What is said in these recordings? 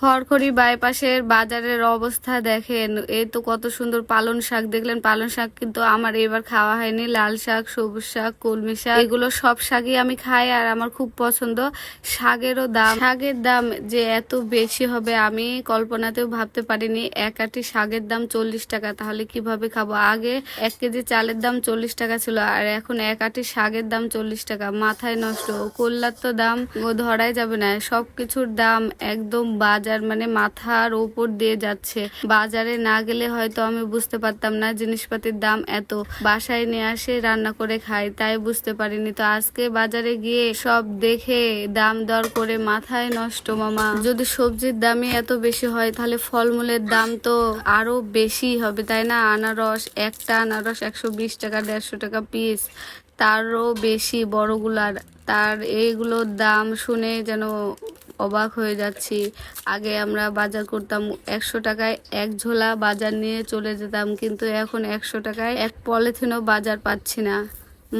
খড়খড়ি বাইপাসের বাজারের অবস্থা দেখেন। এ তো কত সুন্দর পালন শাক দেখলেন। পালন শাক কিন্তু আমার এবার খাওয়া হয়নি। লাল শাক, সবুজ শাক, কলমি শাক, এগুলো সব শাকই আমি খাই আর আমার খুব পছন্দ। শাকেরও দাম, শাকের দাম যে এত বেশি হবে আমি কল্পনাতেও ভাবতে পারিনি। এক আটি শাকের দাম চল্লিশ টাকা, তাহলে কীভাবে খাব? আগে এক কেজি চালের দাম চল্লিশ টাকা ছিল আর এখন এক আটি শাকের দাম চল্লিশ টাকা। মাথায় নষ্ট কল্যার তো দাম ধরাই যাবে না। সবকিছুর দাম একদম বাজার মানে মাথার উপর দিয়ে যাচ্ছে। বাজারে না গেলে হয়তো আমি বুঝতে পারতাম না জিনিসপাতির দাম এত। বাসায় নিয়ে আসে, রান্না করে খাই, তাই বুঝতে পারিনি। তো আজকে বাজারে গিয়ে সব দেখে দাম দর করে মাথায় নষ্ট মামা। যদি সবজির দামই এত বেশি হয়, তাহলে ফলমূলের দাম তো আরও বেশি হবে, তাই না? আনারস, একটা আনারস একশো বিশ টাকা, দেড়শো টাকা পিস তারও বেশি বড়গুলার। তার এইগুলোর দাম শুনে যেন অবাক হয়ে যাচ্ছি। আগে আমরা বাজার করতাম একশো টাকায় এক ঝোলা বাজার নিয়ে চলে যেতাম, কিন্তু এখন একশো টাকায় এক পলিথিনও বাজার পাচ্ছি না।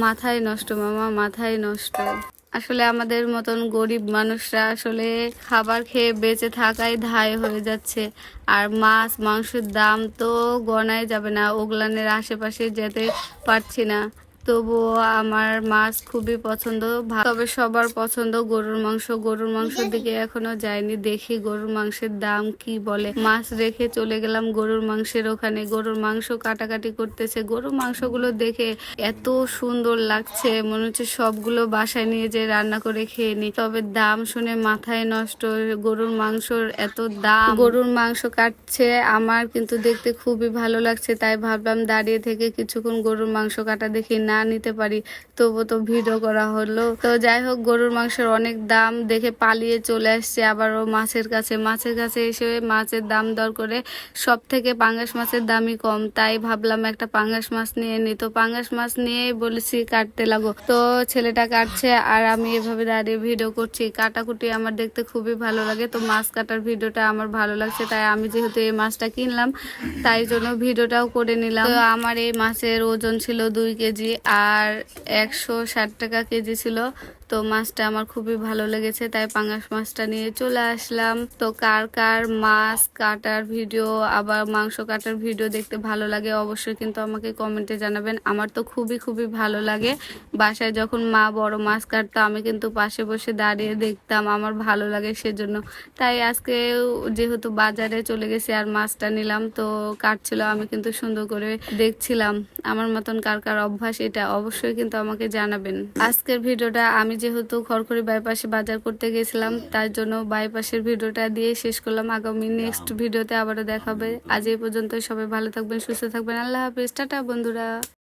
মাথায় নষ্ট মামা, মাথায় নষ্ট। আসলে আমাদের মতন গরিব মানুষরা আসলে খাবার খেয়ে বেঁচে থাকাই ধায় হয়ে যাচ্ছে। আর মাছ, মাংসের দাম তো গণাই যাবে না, ওগলানের আশেপাশে যেতে পারছি না। তবুও আমার মাছ খুবই পছন্দ তবে সবার পছন্দ গরুর মাংস। গরুর মাংসের দিকে এখনও যায়নি দেখি গরুর মাংসের দাম কি বলে। মাছ রেখে চলে গেলাম গরুর মাংসের ওখানে। গরুর মাংস কাটাকাটি করতেছে। গরুর মাংসগুলো দেখে এত সুন্দর লাগছে, মনে হচ্ছে সবগুলো বাসায় নিয়ে যে রান্না করে খেয়ে নি তবে দাম শুনে মাথায় নষ্ট, গরুর মাংসর এত দাম। গরুর মাংস কাটছে আমার, কিন্তু দেখতে খুবই ভালো লাগছে। তাই ভাবলাম দাঁড়িয়ে থেকে কিছুক্ষণ গরুর মাংস কাটা দেখি। না নিতে পারি। তবু তো ভিডিও করা হলো। তো যাই হোক, গরুর মাংসের অনেক দাম দেখে পালিয়ে চলে আসছে আবারও মাছের কাছে। মাছের কাছে এসে মাছের দাম দর করে সব থেকে পাঙ্গাস মাছের দামই কম। তাই ভাবলাম একটা পাঙ্গাস মাছ নিয়ে নি। তো পাঙ্গাস মাছ নিয়ে বলেছি, কাটতে লাগো। তো ছেলেটা কাটছে আর আমি এভাবে দাঁড়িয়ে ভিডিও করছি। কাটাকুটি আমার দেখতে খুবই ভালো লাগে। তো মাছ কাটার ভিডিওটা আমার ভালো লাগছে। তাই আমি যেহেতু এই মাছটা কিনলাম, তাই জন্য ভিডিওটাও করে নিলাম। তো আমার এই মাছের ওজন ছিল দুই কেজি। আর একশো ষাট টাকা কেজি ছিল। তো মাছটা আমার খুবই ভালো লেগেছে, তাই পাঙ্গাস মাছটা নিয়ে চলে আসলাম। তো কার কার মাছ কাটার ভিডিও, আবার মাংস কাটার ভিডিও দেখতে ভালো লাগে অবশ্যই কিন্তু আমাকে কমেন্টে জানাবেন। আমার তো খুবই খুবই ভালো লাগে। বাসায় যখন মা বড় মাছ কাটতো, আমি কিন্তু পাশে বসে দাঁড়িয়ে দেখতাম, আমার ভালো লাগে সেজন্য। তাই আজকে যেহেতু বাজারে চলে গেছি আর মাছটা নিলাম, তো কাটছিল, আমি কিন্তু সুন্দর করে দেখছিলাম। আমার মতন কার কার অভ্যাস, এটা অবশ্যই কিন্তু আমাকে জানাবেন। আজকের ভিডিওটা আমি যেহেতু খড়খড়ি বাইপাসে বাজার করতে গেছিলাম তার জন্য বাইপাসের ভিডিওটা দিয়ে শেষ করলাম। আগামী নেক্সট ভিডিওতে আবারও দেখাবে। আজ এই পর্যন্ত সবাই ভালো থাকবেন সুস্থ থাকবেন। আল্লাহ হাফিজ। টাটা বন্ধুরা।